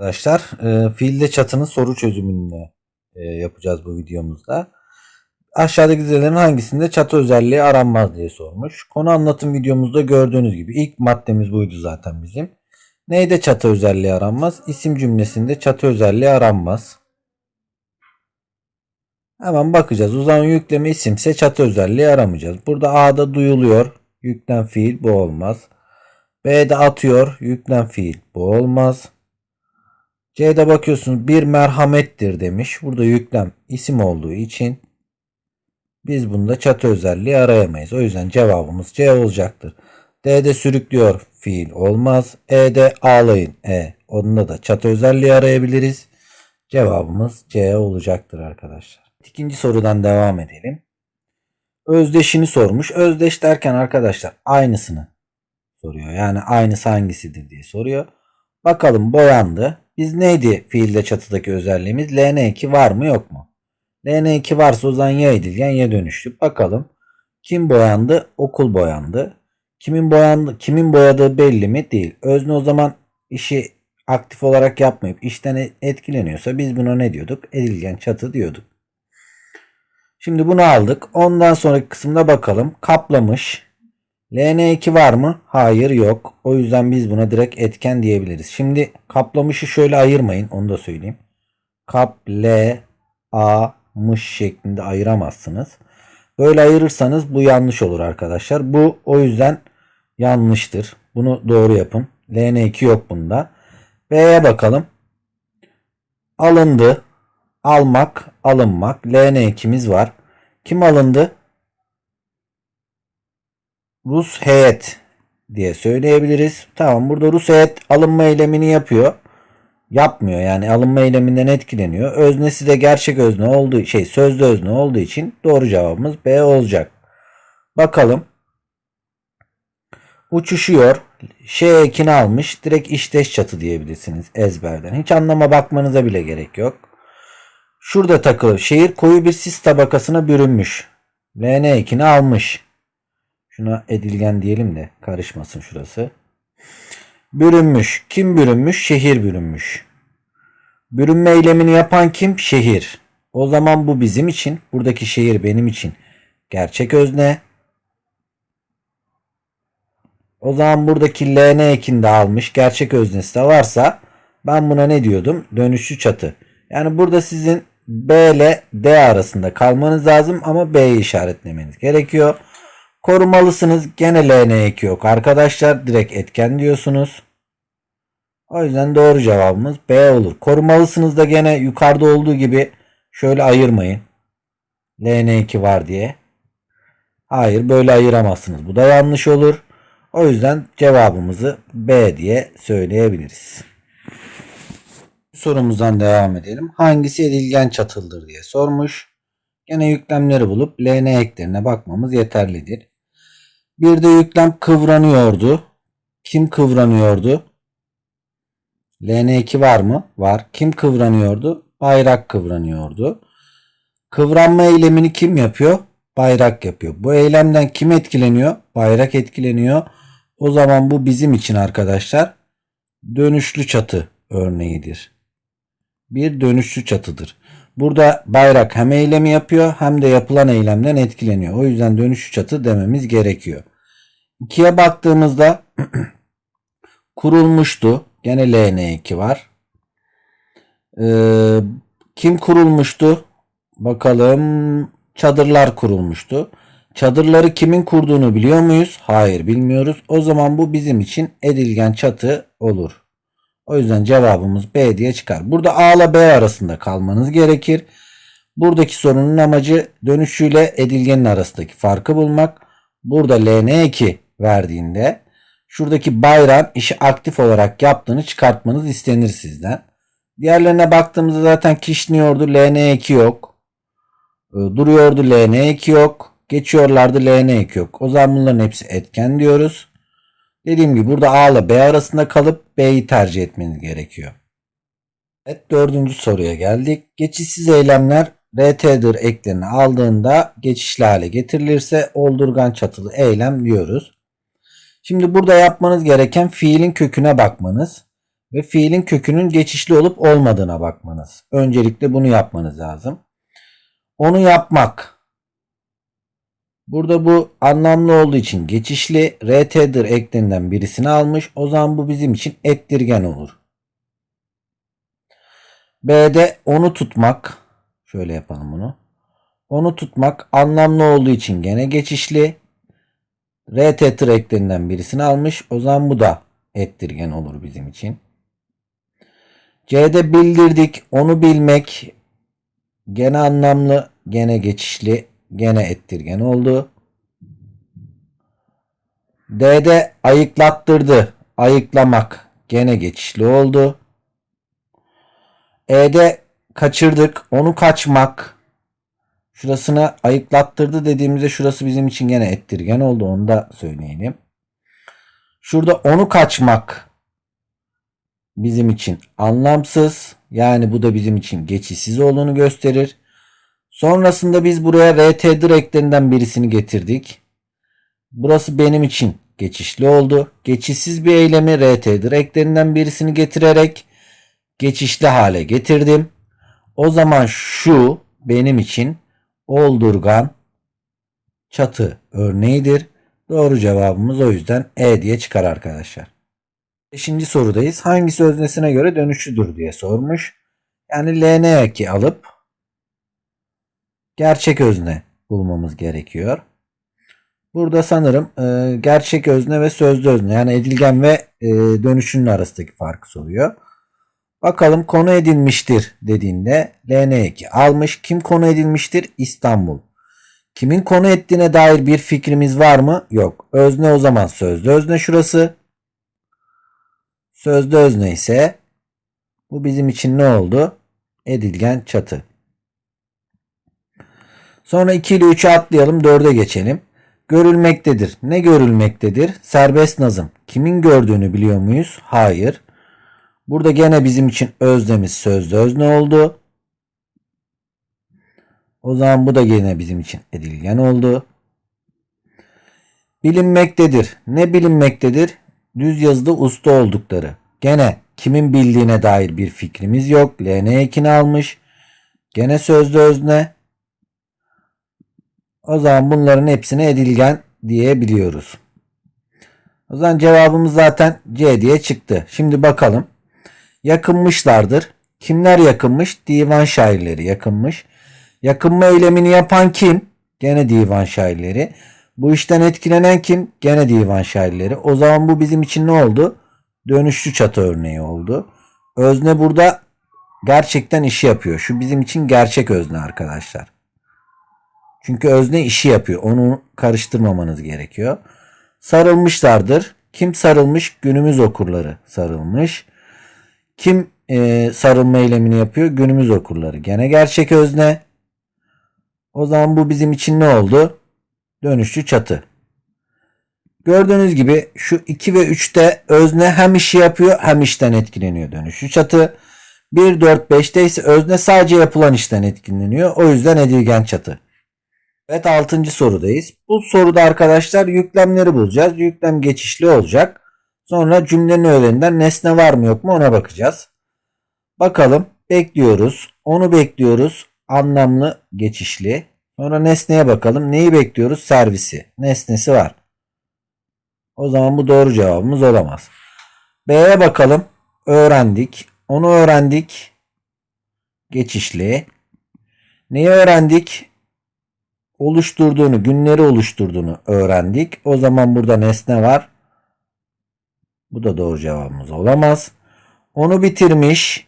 Arkadaşlar e, fiilde çatının soru çözümünü e, yapacağız bu videomuzda. Aşağıdaki dizelerin hangisinde çatı özelliği aranmaz diye sormuş. Konu anlatım videomuzda gördüğünüz gibi ilk maddemiz buydu zaten bizim. Neyde çatı özelliği aranmaz? İsim cümlesinde çatı özelliği aranmaz. Hemen bakacağız. O zaman yükleme isimse çatı özelliği aramayacağız. Burada A'da duyuluyor. Yüklem fiil bu olmaz. B'de atıyor. Yüklem fiil bu olmaz. C'de bakıyorsunuz bir merhamettir demiş. Burada yüklem isim olduğu için biz bunda çatı özelliği arayamayız. O yüzden cevabımız C olacaktır. D'de sürüklüyor fiil olmaz. E'de ağlayın e. Onda da çatı özelliği arayabiliriz. Cevabımız C olacaktır arkadaşlar. İkinci sorudan devam edelim. Özdeşini sormuş. Özdeş derken arkadaşlar aynısını soruyor. Yani aynısı hangisidir diye soruyor. Bakalım boyandı. Biz neydi fiilde çatıdaki özelliğimiz? LN2 var mı yok mu? LN2 varsa o zaman ya edilgen ya dönüşlü. Bakalım. Kim boyandı? Okul boyandı. Kimin boyandı? Kimin boyadığı belli mi? Değil. Özne o zaman işi aktif olarak yapmayıp işten etkileniyorsa biz buna ne diyorduk? Edilgen çatı diyorduk. Şimdi bunu aldık. Ondan sonraki kısımda bakalım. Kaplamış. LN2 var mı? Hayır yok. O yüzden biz buna direkt etken diyebiliriz. Şimdi kaplamışı şöyle ayırmayın. Onu da söyleyeyim. Kap, L, A, mış şeklinde ayıramazsınız. Böyle ayırırsanız bu yanlış olur arkadaşlar. Bu o yüzden yanlıştır. Bunu doğru yapın. LN2 yok bunda. B'ye bakalım. Alındı. Almak, alınmak. LN2'miz var. Kim alındı? Rus heyet diye söyleyebiliriz. Tamam burada Rus heyet alınma eylemini yapıyor. Yapmıyor yani alınma eyleminden etkileniyor. Öznesi de gerçek özne olduğu şey sözlü özne olduğu için doğru cevabımız B olacak. Bakalım. Uçuşuyor. Şey ekini almış. Direkt işteş çatı diyebilirsiniz ezberden. Hiç anlama bakmanıza bile gerek yok. Şurada takılı. Şehir koyu bir sis tabakasına bürünmüş. LN ekini almış. Şuna edilgen diyelim de karışmasın şurası. Bürünmüş. Kim bürünmüş? Şehir bürünmüş. Bürünme eylemini yapan kim? Şehir. O zaman bu bizim için. Buradaki şehir benim için. Gerçek özne. O zaman buradaki LN ekini de almış. Gerçek öznesi de varsa ben buna ne diyordum? Dönüşlü çatı. Yani burada sizin B ile D arasında kalmanız lazım ama B'yi işaretlemeniz gerekiyor. Korumalısınız. Gene LN eki yok. Arkadaşlar direkt etken diyorsunuz. O yüzden doğru cevabımız B olur. Korumalısınız da gene yukarıda olduğu gibi şöyle ayırmayın. LN eki var diye. Hayır böyle ayıramazsınız. Bu da yanlış olur. O yüzden cevabımızı B diye söyleyebiliriz. Sorumuzdan devam edelim. Hangisi edilgen çatıldır diye sormuş. Gene yüklemleri bulup LN eklerine bakmamız yeterlidir. Bir de yüklem kıvranıyordu. Kim kıvranıyordu? LN2 var mı? Var. Kim kıvranıyordu? Bayrak kıvranıyordu. Kıvranma eylemini kim yapıyor? Bayrak yapıyor. Bu eylemden kim etkileniyor? Bayrak etkileniyor. O zaman bu bizim için arkadaşlar dönüşlü çatı örneğidir. Bir dönüşlü çatıdır. Burada bayrak hem eylemi yapıyor hem de yapılan eylemden etkileniyor. O yüzden dönüşlü çatı dememiz gerekiyor. 2'ye baktığımızda kurulmuştu. Gene LN2 var. Ee, kim kurulmuştu? Bakalım çadırlar kurulmuştu. Çadırları kimin kurduğunu biliyor muyuz? Hayır bilmiyoruz. O zaman bu bizim için edilgen çatı olur. O yüzden cevabımız B diye çıkar. Burada A ile B arasında kalmanız gerekir. Buradaki sorunun amacı dönüşüyle edilgenin arasındaki farkı bulmak. Burada LN2 verdiğinde şuradaki bayrağın işi aktif olarak yaptığını çıkartmanız istenir sizden. Diğerlerine baktığımızda zaten kişniyordu LN2 yok. Ee, duruyordu LN2 yok. Geçiyorlardı LN2 yok. O zaman bunların hepsi etken diyoruz. Dediğim gibi burada A ile B arasında kalıp B'yi tercih etmeniz gerekiyor. Evet dördüncü soruya geldik. Geçişsiz eylemler RT'dir eklerini aldığında geçişli hale getirilirse oldurgan çatılı eylem diyoruz. Şimdi burada yapmanız gereken fiilin köküne bakmanız. ve fiilin kökünün geçişli olup olmadığına bakmanız. Öncelikle bunu yapmanız lazım. Onu yapmak. Burada bu anlamlı olduğu için geçişli RT'dir eklerinden birisini almış. O zaman bu bizim için ettirgen olur. B'de onu tutmak. Şöyle yapalım bunu. Onu tutmak anlamlı olduğu için gene geçişli. Tır eklerinden birisini almış. O zaman bu da ettirgen olur bizim için. C'de bildirdik. Onu bilmek gene anlamlı, gene geçişli, gene ettirgen oldu. D'de ayıklattırdı. Ayıklamak gene geçişli oldu. E'de kaçırdık. Onu kaçmak. Şurasına ayıklattırdı dediğimizde şurası bizim için gene ettirgen oldu. Onu da söyleyelim. Şurada onu kaçmak bizim için anlamsız. Yani bu da bizim için geçişsiz olduğunu gösterir. Sonrasında biz buraya RT direklerinden birisini getirdik. Burası benim için geçişli oldu. Geçişsiz bir eylemi RT direklerinden birisini getirerek geçişli hale getirdim. O zaman şu benim için oldurgan çatı örneğidir. Doğru cevabımız o yüzden E diye çıkar arkadaşlar. Beşinci sorudayız. Hangisi öznesine göre dönüşlüdür diye sormuş. Yani LN alıp gerçek özne bulmamız gerekiyor. Burada sanırım e, gerçek özne ve sözlü özne yani edilgen ve e, dönüşünün arasındaki farkı soruyor. Bakalım konu edilmiştir dediğinde LN2 almış. Kim konu edilmiştir? İstanbul. Kimin konu ettiğine dair bir fikrimiz var mı? Yok. Özne o zaman sözlü özne şurası. Sözlü özne ise bu bizim için ne oldu? Edilgen çatı. Sonra 2 ile 3'e atlayalım 4'e geçelim. Görülmektedir. Ne görülmektedir? Serbest nazım. Kimin gördüğünü biliyor muyuz? Hayır. Burada gene bizim için öznemiz sözlü özne oldu. O zaman bu da gene bizim için edilgen oldu. Bilinmektedir. Ne bilinmektedir? Düz yazıda usta oldukları. Gene kimin bildiğine dair bir fikrimiz yok. LN ekini almış. Gene sözlü özne. O zaman bunların hepsine edilgen diyebiliyoruz. O zaman cevabımız zaten C diye çıktı. Şimdi bakalım. Yakınmışlardır. Kimler yakınmış? Divan şairleri yakınmış. Yakınma eylemini yapan kim? Gene divan şairleri. Bu işten etkilenen kim? Gene divan şairleri. O zaman bu bizim için ne oldu? Dönüşlü çatı örneği oldu. Özne burada gerçekten işi yapıyor. Şu bizim için gerçek özne arkadaşlar. Çünkü özne işi yapıyor. Onu karıştırmamanız gerekiyor. Sarılmışlardır. Kim sarılmış? Günümüz okurları sarılmış. Kim e, sarılma eylemini yapıyor? Günümüz okurları. Gene gerçek özne. O zaman bu bizim için ne oldu? Dönüşlü çatı. Gördüğünüz gibi şu 2 ve 3'te özne hem işi yapıyor hem işten etkileniyor dönüşlü çatı. 1, 4, 5'te ise özne sadece yapılan işten etkileniyor. O yüzden edilgen çatı. Evet 6. sorudayız. Bu soruda arkadaşlar yüklemleri bulacağız. Yüklem geçişli olacak. Sonra cümlenin öğreninden nesne var mı yok mu ona bakacağız. Bakalım bekliyoruz. Onu bekliyoruz. Anlamlı geçişli. Sonra nesneye bakalım. Neyi bekliyoruz? Servisi. Nesnesi var. O zaman bu doğru cevabımız olamaz. B'ye bakalım. Öğrendik. Onu öğrendik. Geçişli. Neyi öğrendik? Oluşturduğunu, günleri oluşturduğunu öğrendik. O zaman burada nesne var. Bu da doğru cevabımız olamaz. Onu bitirmiş.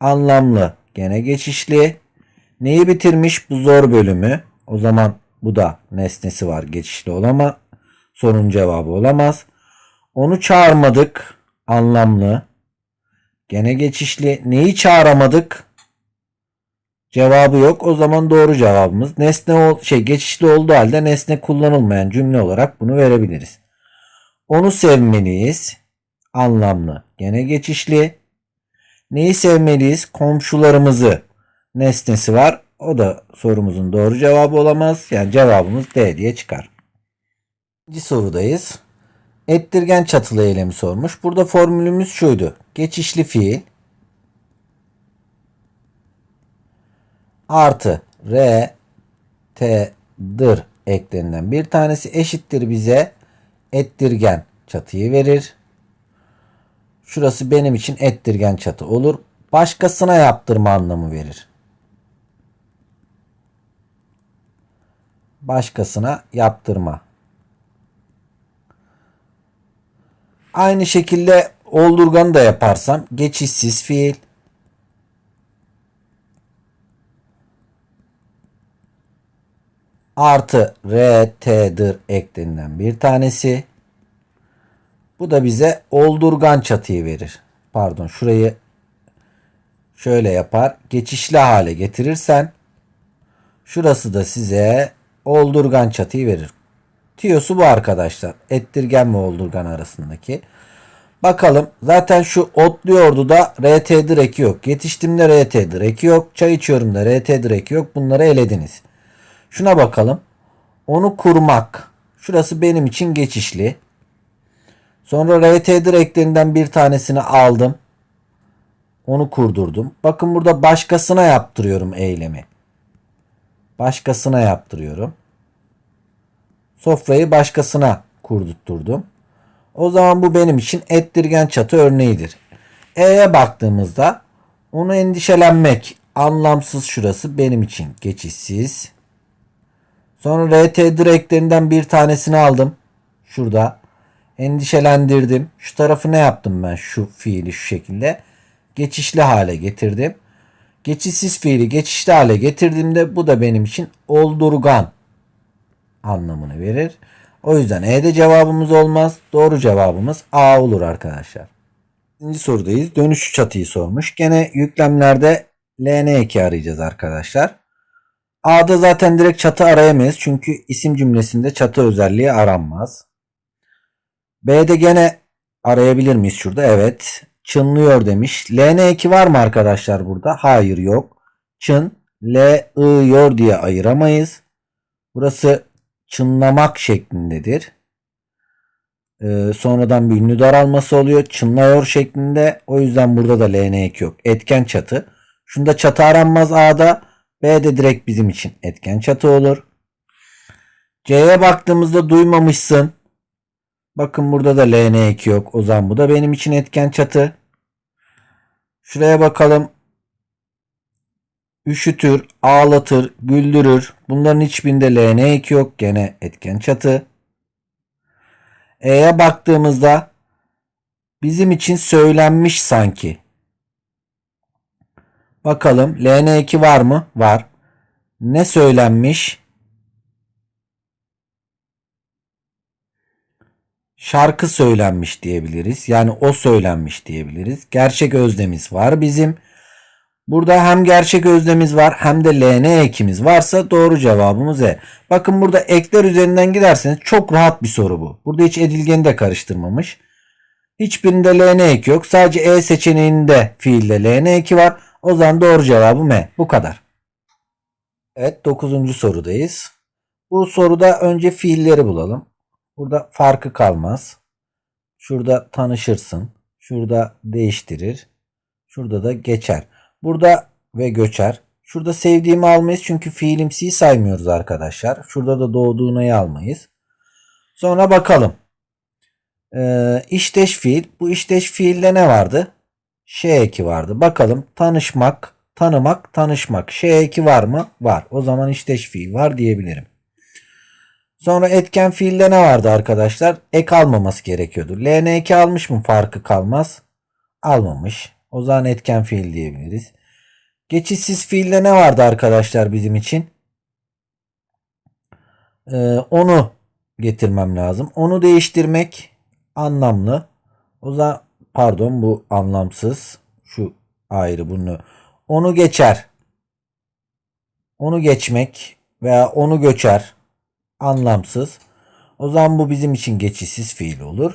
Anlamlı. Gene geçişli. Neyi bitirmiş? Bu zor bölümü. O zaman bu da nesnesi var. Geçişli olama. Sorun cevabı olamaz. Onu çağırmadık. Anlamlı. Gene geçişli. Neyi çağıramadık? Cevabı yok. O zaman doğru cevabımız nesne ol şey geçişli olduğu halde nesne kullanılmayan cümle olarak bunu verebiliriz. Onu sevmeliyiz. Anlamlı. Gene geçişli. Neyi sevmeliyiz? Komşularımızı. Nesnesi var. O da sorumuzun doğru cevabı olamaz. Yani cevabımız D diye çıkar. İkinci sorudayız. Ettirgen çatılı eylemi sormuş. Burada formülümüz şuydu. geçişli fiil artı r t dır eklerinden bir tanesi eşittir bize ettirgen çatıyı verir. Şurası benim için ettirgen çatı olur. Başkasına yaptırma anlamı verir. Başkasına yaptırma. Aynı şekilde oldurganı da yaparsam geçişsiz fiil artı rt'dir eklerinden bir tanesi. Bu da bize oldurgan çatıyı verir. Pardon şurayı şöyle yapar. Geçişli hale getirirsen şurası da size oldurgan çatıyı verir. Tiyosu bu arkadaşlar. Ettirgen ve oldurgan arasındaki. Bakalım zaten şu otluyordu da RT direki yok. Yetiştimde RT direki yok. Çay içiyorum da RT direki yok. Bunları elediniz. Şuna bakalım. Onu kurmak. Şurası benim için geçişli. Sonra RT direklerinden bir tanesini aldım. Onu kurdurdum. Bakın burada başkasına yaptırıyorum eylemi. Başkasına yaptırıyorum. Sofrayı başkasına kurdurtturdum. O zaman bu benim için ettirgen çatı örneğidir. E'ye baktığımızda onu endişelenmek anlamsız şurası benim için geçişsiz. Sonra RT direklerinden bir tanesini aldım. Şurada. Endişelendirdim. Şu tarafı ne yaptım ben şu fiili şu şekilde? Geçişli hale getirdim. Geçişsiz fiili geçişli hale getirdiğimde bu da benim için oldurgan anlamını verir. O yüzden E'de cevabımız olmaz. Doğru cevabımız A olur arkadaşlar. İkinci sorudayız. Dönüşü çatıyı sormuş. Gene yüklemlerde LN2 arayacağız arkadaşlar. A'da zaten direkt çatı arayamayız. Çünkü isim cümlesinde çatı özelliği aranmaz. B'de gene arayabilir miyiz şurada? Evet. Çınlıyor demiş. LN2 var mı arkadaşlar burada? Hayır yok. Çın, L, I, yor diye ayıramayız. Burası çınlamak şeklindedir. Ee, sonradan bir ünlü daralması oluyor. Çınlıyor şeklinde. O yüzden burada da LN2 yok. Etken çatı. Şunda çatı aranmaz A'da. B'de direkt bizim için etken çatı olur. C'ye baktığımızda duymamışsın. Bakın burada da LN2 yok. O zaman bu da benim için etken çatı. Şuraya bakalım. Üşütür, ağlatır, güldürür. Bunların hiçbirinde LN2 yok. Gene etken çatı. E'ye baktığımızda bizim için söylenmiş sanki. Bakalım LN2 var mı? Var. Ne söylenmiş? Şarkı söylenmiş diyebiliriz. Yani o söylenmiş diyebiliriz. Gerçek özdemiz var bizim. Burada hem gerçek özdemiz var hem de LN ekimiz varsa doğru cevabımız E. Bakın burada ekler üzerinden giderseniz çok rahat bir soru bu. Burada hiç edilgeni de karıştırmamış. Hiçbirinde LN eki yok. Sadece E seçeneğinde fiilde LN eki var. O zaman doğru cevabı M. Bu kadar. Evet 9. sorudayız. Bu soruda önce fiilleri bulalım. Burada farkı kalmaz. Şurada tanışırsın. Şurada değiştirir. Şurada da geçer. Burada ve göçer. Şurada sevdiğimi almayız çünkü fiilimsiyi saymıyoruz arkadaşlar. Şurada da doğduğunu almayız. Sonra bakalım. Ee, işteş fiil. Bu işteş fiilde ne vardı? Ş eki vardı. Bakalım tanışmak, tanımak, tanışmak. Ş eki var mı? Var. O zaman işteş fiil var diyebilirim. Sonra etken fiilde ne vardı arkadaşlar? Ek almaması gerekiyordu. LN eki almış mı farkı kalmaz? Almamış. O zaman etken fiil diyebiliriz. Geçişsiz fiilde ne vardı arkadaşlar bizim için? Ee, onu getirmem lazım. Onu değiştirmek anlamlı. O zaman pardon bu anlamsız. Şu ayrı bunu. Onu geçer. Onu geçmek veya onu göçer anlamsız. O zaman bu bizim için geçişsiz fiil olur.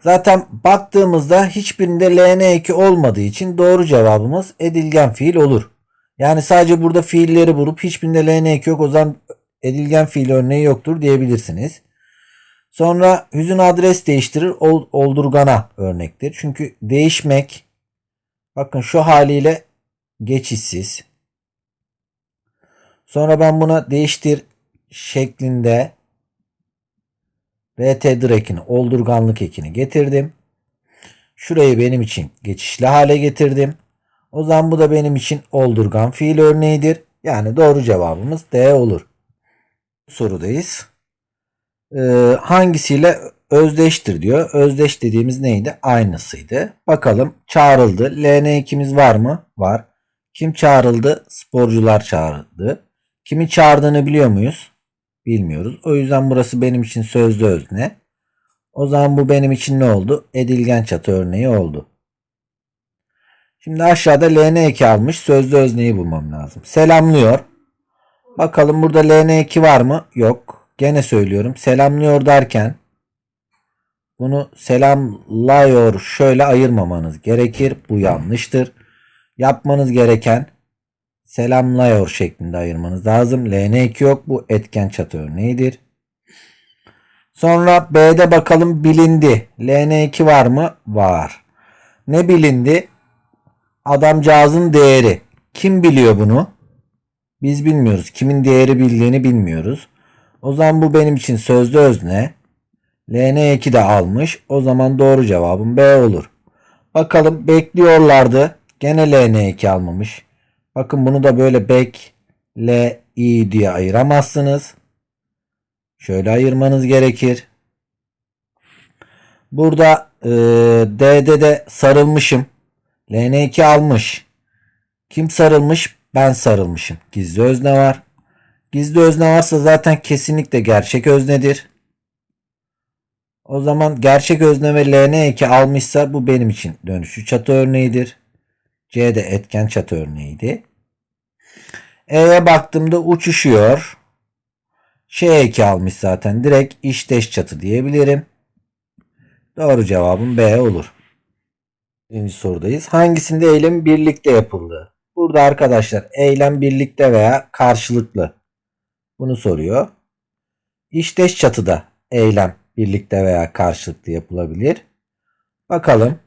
Zaten baktığımızda hiçbirinde LN eki olmadığı için doğru cevabımız edilgen fiil olur. Yani sadece burada fiilleri bulup hiçbirinde LN eki yok o zaman edilgen fiil örneği yoktur diyebilirsiniz. Sonra hüzün adres değiştirir ol, oldurgana örnektir. Çünkü değişmek Bakın şu haliyle geçişsiz. Sonra ben buna değiştir şeklinde RT direkini oldurganlık ekini getirdim. Şurayı benim için geçişli hale getirdim. O zaman bu da benim için oldurgan fiil örneğidir. Yani doğru cevabımız D olur. Sorudayız. Ee, hangisiyle özdeştir diyor. Özdeş dediğimiz neydi? Aynısıydı. Bakalım çağrıldı. LN2'miz var mı? Var. Kim çağrıldı? Sporcular çağrıldı. Kimi çağırdığını biliyor muyuz? Bilmiyoruz. O yüzden burası benim için sözlü özne. O zaman bu benim için ne oldu? Edilgen çatı örneği oldu. Şimdi aşağıda LN2 almış. Sözlü özneyi bulmam lazım. Selamlıyor. Bakalım burada LN2 var mı? Yok. Gene söylüyorum. Selamlıyor derken bunu selamlıyor şöyle ayırmamanız gerekir. Bu yanlıştır. Yapmanız gereken selamlıyor şeklinde ayırmanız lazım. LN2 yok. Bu etken çatı örneğidir. Sonra B'de bakalım bilindi. LN2 var mı? Var. Ne bilindi? Adamcağızın değeri. Kim biliyor bunu? Biz bilmiyoruz. Kimin değeri bildiğini bilmiyoruz. O zaman bu benim için sözlü özne. LN2 de almış. O zaman doğru cevabım B olur. Bakalım bekliyorlardı. Gene LN2 almamış. Bakın bunu da böyle bek L I diye ayıramazsınız. Şöyle ayırmanız gerekir. Burada e, D'de de sarılmışım. LN2 almış. Kim sarılmış? Ben sarılmışım. Gizli özne var. Gizli özne varsa zaten kesinlikle gerçek öznedir. O zaman gerçek özne ve LN2 almışsa bu benim için dönüşü çatı örneğidir. C de etken çatı örneğiydi. E'ye baktığımda uçuşuyor. Ş2 almış zaten. Direkt işteş çatı diyebilirim. Doğru cevabım B olur. Birinci sorudayız. Hangisinde eylem birlikte yapıldı? Burada arkadaşlar eylem birlikte veya karşılıklı. Bunu soruyor. İşteş çatıda eylem birlikte veya karşılıklı yapılabilir. Bakalım.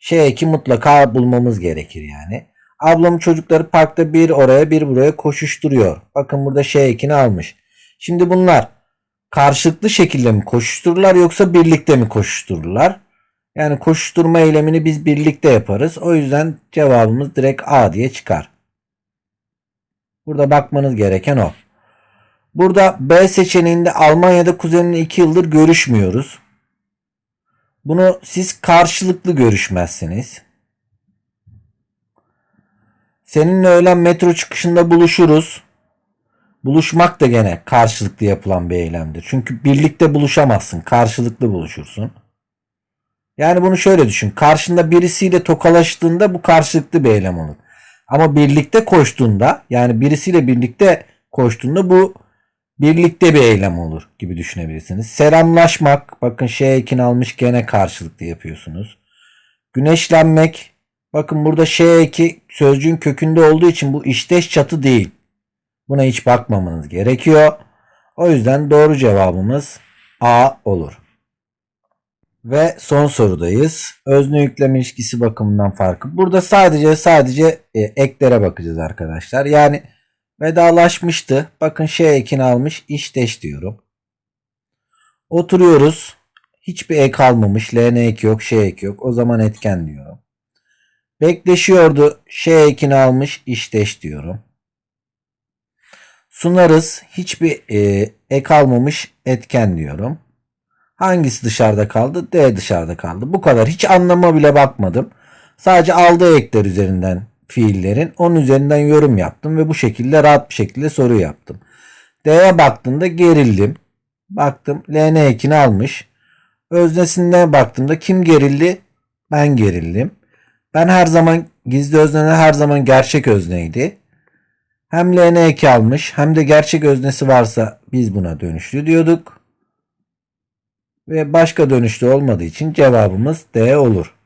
Ş2 mutlaka bulmamız gerekir yani. Ablam çocukları parkta bir oraya bir buraya koşuşturuyor. Bakın burada Ş2'ni almış. Şimdi bunlar karşılıklı şekilde mi koşuştururlar yoksa birlikte mi koşuştururlar? Yani koşuşturma eylemini biz birlikte yaparız. O yüzden cevabımız direkt A diye çıkar. Burada bakmanız gereken o. Burada B seçeneğinde Almanya'da kuzenimle 2 yıldır görüşmüyoruz. Bunu siz karşılıklı görüşmezsiniz. Seninle öğlen metro çıkışında buluşuruz. Buluşmak da gene karşılıklı yapılan bir eylemdir. Çünkü birlikte buluşamazsın. Karşılıklı buluşursun. Yani bunu şöyle düşün. Karşında birisiyle tokalaştığında bu karşılıklı bir eylem olur. Ama birlikte koştuğunda yani birisiyle birlikte koştuğunda bu birlikte bir eylem olur gibi düşünebilirsiniz. Selamlaşmak bakın Ş2'ni almış gene karşılıklı yapıyorsunuz. Güneşlenmek bakın burada Ş2 sözcüğün kökünde olduğu için bu işteş çatı değil. Buna hiç bakmamanız gerekiyor. O yüzden doğru cevabımız A olur. Ve son sorudayız. Özne yükleme ilişkisi bakımından farkı. Burada sadece sadece e, eklere bakacağız arkadaşlar. Yani vedalaşmıştı. Bakın şey ekini almış. İşteş diyorum. Oturuyoruz. Hiçbir ek almamış. LN ek yok. Şey ek yok. O zaman etken diyorum. Bekleşiyordu. Şey ekini almış. İşteş diyorum. Sunarız. Hiçbir e, ek almamış. Etken diyorum. Hangisi dışarıda kaldı? D dışarıda kaldı. Bu kadar. Hiç anlama bile bakmadım. Sadece aldığı ekler üzerinden fiillerin onun üzerinden yorum yaptım ve bu şekilde rahat bir şekilde soru yaptım. D'ye baktığımda gerildim. Baktım LN ekini almış. Öznesinden baktığımda kim gerildi? Ben gerildim. Ben her zaman gizli öznene her zaman gerçek özneydi. Hem LN eki almış hem de gerçek öznesi varsa biz buna dönüşlü diyorduk ve başka dönüşlü olmadığı için cevabımız D olur.